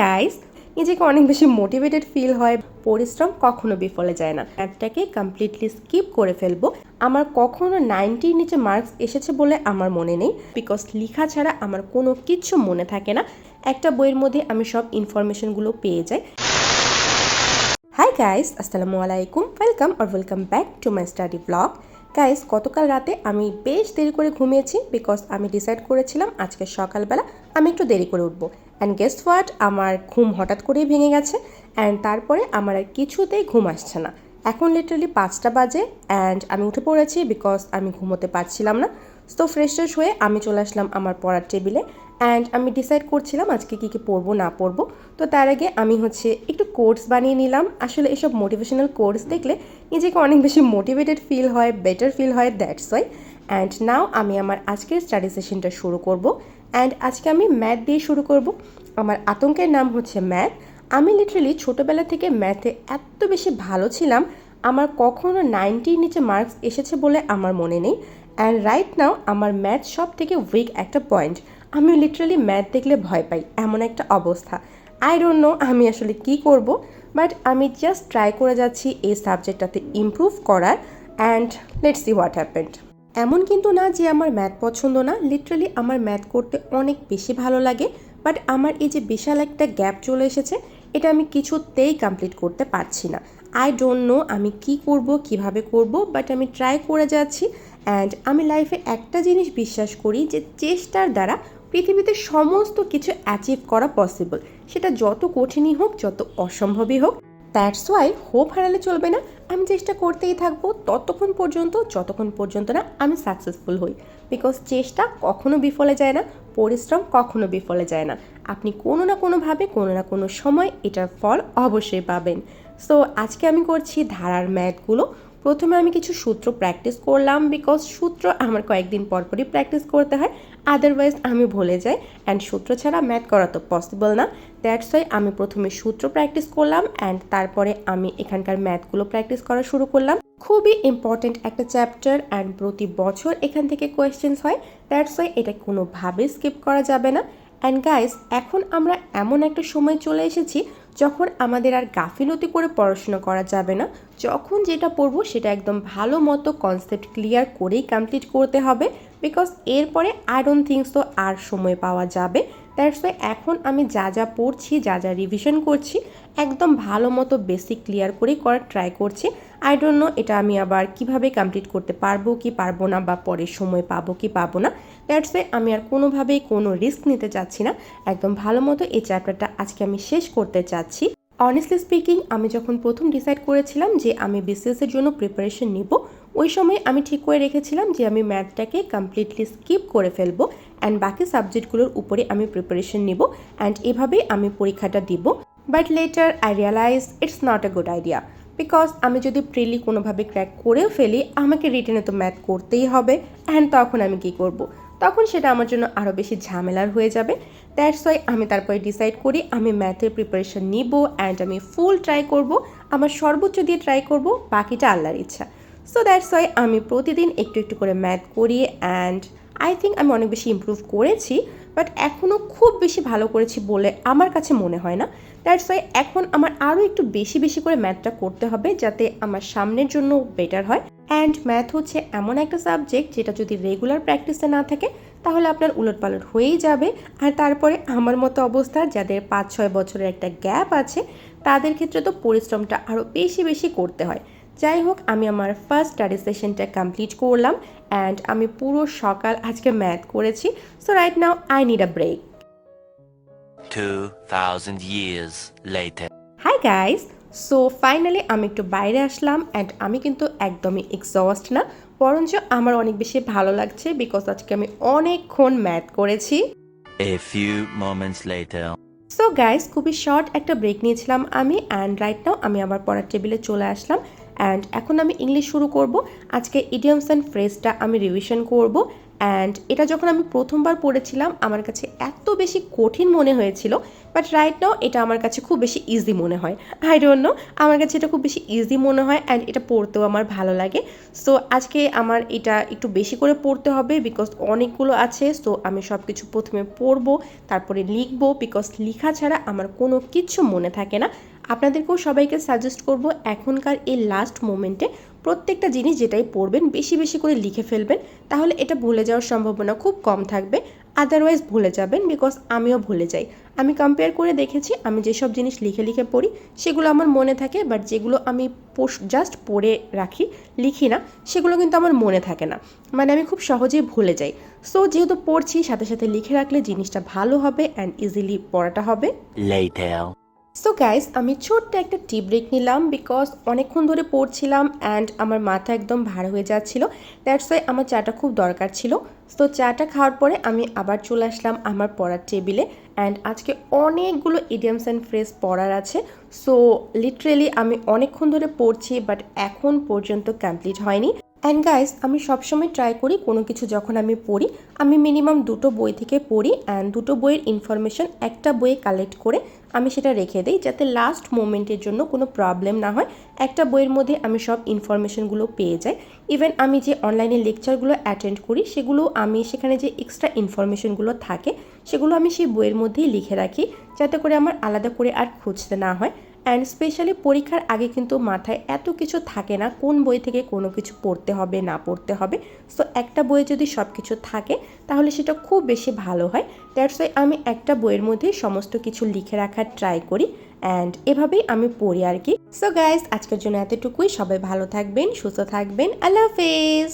Guys নিজেকে অনেক বেশি মোটিভেটেড ফিল হয়। পরিশ্রম কখনো বিফলে যায় না। ম্যাথটাকে কমপ্লিটলি স্কিপ করে ফেলব। আমার কখনো নাইনটির নিচে মার্কস এসেছে বলে আমার মনে নেই। বিকজ লেখা ছাড়া আমার কোনো কিছু মনে থাকে না। একটা বইয়ের মধ্যে আমি সব ইনফরমেশনগুলো পেয়ে যাই। হাই গাইস আসসালামু আলাইকুম। Welcome R welcome back to my study blog guys গতকাল রাতে আমি বেশ দেরি করে ঘুমিয়েছি বিকজ আমি ডিসাইড করেছিলাম আজকে সকালবেলা আমি একটু দেরি করে উঠবো। অ্যান্ড গেস্ট হোয়াট আমার ঘুম হঠাৎ করেই ভেঙে গেছে অ্যান্ড তারপরে আমার আর কিছুতেই ঘুম আসছে না। এখন লিটারালি পাঁচটা বাজে অ্যান্ড আমি উঠে পড়েছি বিকজ আমি ঘুমোতে পারছিলাম না। তো ফ্রেশ ট্রেশ হয়ে আমি চলে আসলাম আমার পড়ার টেবিলে অ্যান্ড আমি ডিসাইড করছিলাম আজকে কী কী পড়ব, না পড়ব। তো তার আগে আমি হচ্ছে একটু কোর্স বানিয়ে নিলাম। আসলে এসব মোটিভেশনাল কোর্স দেখলে নিজেকে অনেক বেশি মোটিভেটেড ফিল হয় বেটার ফিল হয় দ্যাটস ওয়াই অ্যান্ড নাও আমি আমার আজকের স্টাডি সেশনটা শুরু করব। অ্যান্ড আজকে আমি ম্যাথ দিয়ে শুরু করব। আমার আতঙ্কের নাম হচ্ছে ম্যাথ আমি লিটারালি ছোটোবেলা থেকে ম্যাথে এত বেশি ভালো ছিলাম, আমার কখনো নাইনটির নিচে মার্কস এসেছে বলে আমার মনে নেই। অ্যান্ড রাইট নাও আমার ম্যাথ সব থেকে উইক একটা পয়েন্ট আমি লিটারালি ম্যাথ দেখলে ভয় পাই, এমন একটা অবস্থা। আই ডোন্ট নো আমি আসলে কি করব বাট আমি জাস্ট ট্রাই করে যাচ্ছি এই সাবজেক্টটাতে ইমপ্রুভ করার and let's see what happened এমন কিন্তু না যে আমার ম্যাথ পছন্দ না লিটারালি আমার ম্যাথ করতে অনেক বেশি ভালো লাগে বাট আমার এই যে বিশাল একটা গ্যাপ চলে এসেছে, এটা আমি কিছুতেই কমপ্লিট করতে পারছি না। আই ডোন্ট নো আমি কি করব, কীভাবে করব বাট আমি ট্রাই করে যাচ্ছি অ্যান্ড আমি লাইফে একটা জিনিস বিশ্বাস করি যে চেষ্টার দ্বারা পৃথিবীতে সমস্ত কিছু অ্যাচিভ করা পসিবল সেটা যত কঠিনই হোক, যত অসম্ভবই হোক দ্যাটস ওয়াই হোপ হারালে চলবে না। আমি চেষ্টা করতেই থাকব, ততক্ষণ পর্যন্ত, যতক্ষণ পর্যন্ত না আমি সাকসেসফুল হই। বিকজ চেষ্টা কখনো বিফলে যায় না, পরিশ্রম কখনো বিফলে যায় না। আপনি কোনো না কোনোভাবে, কোনো না কোনো সময় এটার ফল অবশ্যই পাবেন। সো আজকে আমি করছি ধারার ম্যাথগুলো। প্রথমে আমি কিছু সূত্র প্র্যাকটিস করলাম বিকজ সূত্র আমার কয়েকদিন পরপরই প্র্যাকটিস করতে হয়। আদারওয়াইজ আমি ভুলে যাই। অ্যান্ড সূত্র ছাড়া ম্যাথ করা তো পসিবল না। দ্যাটস ওয়াই আমি প্রথমে সূত্র প্র্যাকটিস করলাম অ্যান্ড তারপরে আমি এখানকার ম্যাথগুলো প্র্যাকটিস করা শুরু করলাম। খুবই ইম্পর্ট্যান্ট একটা চ্যাপ্টার অ্যান্ড প্রতি বছর এখান থেকে কোয়েশ্চেন্স হয়। দ্যাটস ওয়াই এটা কোনোভাবেই স্কিপ করা যাবে না। অ্যান্ড গাইস এখন আমরা এমন একটা সময় চলে এসেছি যখন আমাদের আর গাফিলতি করে পড়াশোনা করা যাবে না, যখন যেটা পড়ব সেটা একদম ভালো মতো কনসেপ্ট ক্লিয়ার করেই কমপ্লিট করতে হবে। বিকজ এরপরে আই ডোন্ট থিঙ্কস তো আর সময় পাওয়া যাবে। দ্যাটস ওয়াই এখন আমি যা যা পড়ছি, যা যা রিভিশন করছি, একদম ভালো মতো বেসিক ক্লিয়ার করেই করার ট্রাই করছি। আই ডোন্ট নো এটা আমি আবার কীভাবে কমপ্লিট করতে পারব কি পারব না বা পরে সময় পাবো কি পাবো না। দ্যাটস ওয়াই আমি আর কোনোভাবেই কোনো রিস্ক নিতে চাচ্ছি না। একদম ভালো মতো এই চ্যাপ্টারটা আজকে আমি শেষ করতে চাচ্ছি। অনেস্টলি স্পিকিং আমি যখন প্রথম ডিসাইড করেছিলাম যে আমি বিসিএস এর জন্য প্রিপারেশন নিব, ওই সময় আমি ঠিক করে রেখেছিলাম যে আমি ম্যাথটাকে কমপ্লিটলি স্কিপ করে ফেলব অ্যান্ড বাকি সাবজেক্টগুলোর উপরে আমি প্রিপারেশন নিব অ্যান্ড এভাবেই আমি পরীক্ষাটা দিব but later I realise it's not a good idea because আমি যদি প্রিলি কোনোভাবে ক্র্যাক করেও ফেলি, আমাকে রিটেনে তো ম্যাথ করতেই হবে অ্যান্ড তখন আমি কি করব। তখন সেটা আমার জন্য আরও বেশি ঝামেলার হয়ে যাবে দ্যাটস ওয়াই আমি তারপরে ডিসাইড করি, আমি ম্যাথের প্রিপারেশন নিব অ্যান্ড আমি ফুল ট্রাই করব, আমার সর্বোচ্চ দিয়ে ট্রাই করব, বাকিটা আল্লাহর ইচ্ছা। সো দ্যাটস ওয়াই আমি প্রতিদিন একটু একটু করে ম্যাথ করি অ্যান্ড আই থিঙ্ক আমি অনেক বেশি ইম্প্রুভ করেছি। বাট এখনও খুব বেশি ভালো করেছি বলে আমার কাছে মনে হয় না। দ্যাটস ওয়াই এখন আমার আরও একটু বেশি বেশি করে ম্যাথটা করতে হবে যাতে আমার সামনের জন্য বেটার হয়। অ্যান্ড ম্যাথ হচ্ছে এমন একটা সাবজেক্ট যেটা যদি রেগুলার প্র্যাকটিসে না থাকে, তাহলে আপনার উলটপালট হয়েই যাবে। আর তারপরে আমার মতো অবস্থা, যাদের পাঁচ, ছয় বছরের একটা গ্যাপ আছে, তাদের ক্ষেত্রে তো পরিশ্রমটা আরও বেশি বেশি করতে হয়। যাই হোক আমি আমার ফার্স্ট স্টাডি সেশনটা কমপ্লিট করলাম অ্যান্ড আমি পুরো সকাল আজকে ম্যাথ করেছি। So right now I need a break 2,000 years later. Hi guys so finally আমি একটু বাইরে আসলাম অ্যান্ড আমি কিন্তু একদমই এক্সস্ট না। বরঞ্চ আমার অনেক বেশি ভালো লাগছে বিকজ আজকে আমি অনেকক্ষণ ম্যাথ করেছি। A few moments later. So guys খুবই শর্ট একটা ব্রেক নিয়েছিলাম আমি অ্যান্ড রাইট নাও আমি আবার পড়ার টেবিলে চলে আসলাম। অ্যান্ড এখন আমি ইংলিশ শুরু করব। আজকে ইডিয়মস অ্যান্ড ফ্রেজটা আমি রিভিশন করব। অ্যান্ড এটা যখন আমি প্রথমবার পড়েছিলাম, আমার কাছে এত বেশি কঠিন মনে হয়েছিল বাট রাইট নাও এটা আমার কাছে খুব বেশি ইজি মনে হয়। আই ডোন্ট নো আমার কাছে এটা খুব বেশি ইজি মনে হয় অ্যান্ড এটা পড়তেও আমার ভালো লাগে। সো আজকে আমার এটা একটু বেশি করে পড়তে হবে বিকজ অনেকগুলো আছে। সো আমি সব কিছু প্রথমে পড়ব, তারপরে লিখব বিকজ লেখা ছাড়া আমার কোনো কিছু মনে থাকে না। আপনাদেরকেও সবাইকে সাজেস্ট করব এখনকার এই লাস্ট মোমেন্টে প্রত্যেকটা জিনিস যেটাই পড়বেন, বেশি বেশি করে লিখে ফেলবেন, তাহলে এটা ভুলে যাওয়ার সম্ভাবনা খুব কম থাকবে। আদারওয়াইজ ভুলে যাবেন বিকজ আমিও ভুলে যাই। আমি কম্পেয়ার করে দেখেছি, আমি যেসব জিনিস লিখে লিখে পড়ি, সেগুলো আমার মনে থাকে বাট যেগুলো আমি জাস্ট পড়ে রাখি, লিখি না, সেগুলো কিন্তু আমার মনে থাকে না। মানে আমি খুব সহজেই ভুলে যাই। সো যেহেতু পড়ছি, সাথে সাথে লিখে রাখলে জিনিসটা ভালো হবে অ্যান্ড ইজিলি পড়াটা হবে. সো গাইস আমি ছোট্ট একটা টি ব্রেক নিলাম বিকজ অনেকক্ষণ ধরে পড়ছিলাম অ্যান্ড আমার মাথা একদম ভার হয়ে যাচ্ছিল। দ্যাটস ওয়াই আমার চাটা খুব দরকার ছিল। তো চাটা খাওয়ার পরে আমি আবার চলে আসলাম আমার পড়ার টেবিলে অ্যান্ড আজকে অনেকগুলো ইডিয়ামস অ্যান্ড ফ্রেজ পড়ার আছে। সো লিটারেলি আমি অনেকক্ষণ ধরে পড়ছি বাট এখন পর্যন্ত কমপ্লিট হয়নি। অ্যান্ড গাইস আমি সবসময় ট্রাই করি কোনো কিছু যখন আমি পড়ি, আমি মিনিমাম দুটো বই থেকে পড়ি অ্যান্ড দুটো বইয়ের ইনফরমেশন একটা বইয়ে কালেক্ট করে আমি সেটা রেখে দিই যাতে লাস্ট মোমেন্টের জন্য কোনো প্রবলেম না হয়। একটা বইয়ের মধ্যে আমি সব ইনফরমেশনগুলো পেয়ে যাই। ইভেন আমি যে অনলাইনে লেকচারগুলো অ্যাটেন্ড করি, সেগুলো আমি সেখানে যে এক্সট্রা ইনফরমেশনগুলো থাকে, সেগুলো আমি সেই বইয়ের মধ্যেই লিখে রাখি যাতে করে আমার আলাদা করে আর খুঁজতে না হয়। অ্যান্ড স্পেশালি পরীক্ষার আগে কিন্তু মাথায় এত কিছু থাকে না, কোন বই থেকে কোনো কিছু পড়তে হবে, না পড়তে হবে। সো একটা বইয়ে যদি সব কিছু থাকে, তাহলে সেটা খুব বেশি ভালো হয়। দ্যাটস ওয়াই আমি একটা বইয়ের মধ্যে সমস্ত কিছু লিখে রাখার ট্রাই করি অ্যান্ড এভাবেই আমি পড়ি আর কি। সো গাইজ আজকের জন্য এতটুকুই। সবাই ভালো থাকবেন, সুস্থ থাকবেন। আল্লাহ হাফেজ